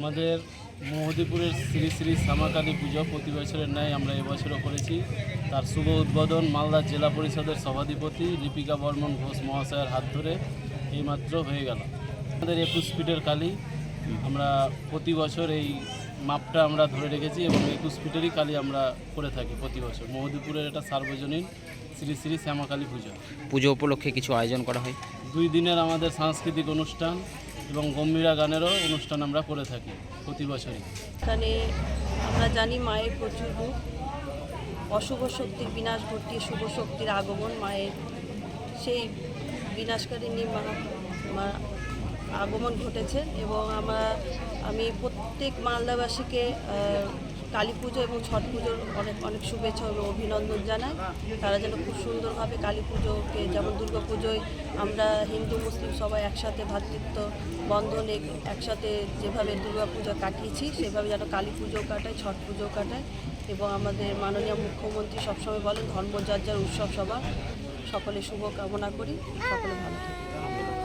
আমাদের মহদীপুরের শ্রী শ্রী শ্যামাকালী পুজো প্রতি বছরের ন্যায় আমরা এবছরও করেছি। তার শুভ উদ্বোধন মালদা জেলা পরিষদের সভাধিপতি লিপিকা বর্মন ঘোষ মহাশয়ের হাত ধরে এইমাত্র হয়ে গেল। আমাদের একুশ ফিটের কালী। আমরা প্রতি বছর এই মাপটা আমরা ধরে রেখেছি এবং একুশ ফিটেরই কালী আমরা করে থাকি প্রতি বছর। মহদীপুরের এটা সার্বজনীন শ্রী শ্রী শ্যামাকালী পুজো। পুজো উপলক্ষে কিছু আয়োজন করা হয়। দুই দিনের আমাদের সাংস্কৃতিক অনুষ্ঠান এবং গম্ভীরা গানেরও অনুষ্ঠান আমরা করে থাকি প্রতি বছরই। এখানে আমরা জানি মায়ের প্রচুর রূপ অশুভ শক্তির বিনাশ ঘটিয়ে শুভ শক্তির আগমন মায়ের। সেই বিনাশকারিণী মা মা আগমন ঘটেছে এবং আমরা, আমি প্রত্যেক মালদাবাসীকে কালী পুজো এবং ছট পুজোর অনেক অনেক শুভেচ্ছা এবং অভিনন্দন জানাই। তারা যেন খুব সুন্দরভাবে কালী পুজোকে, যেমন দুর্গা পুজোয় আমরা হিন্দু, মুসলিম সবাই একসাথে ভ্রাতৃত্ব বন্ধনে একসাথে যেভাবে দুর্গা পুজো কাটিয়েছি, সেভাবে যেন কালী পুজো কাটায় ছট পুজো কাটায় এবং আমাদের মাননীয় মুখ্যমন্ত্রী সবসময় বলেন ধর্ম যার যার উৎসব সবার। সকলে শুভ কামনা করি। সকলে ভালো থাকে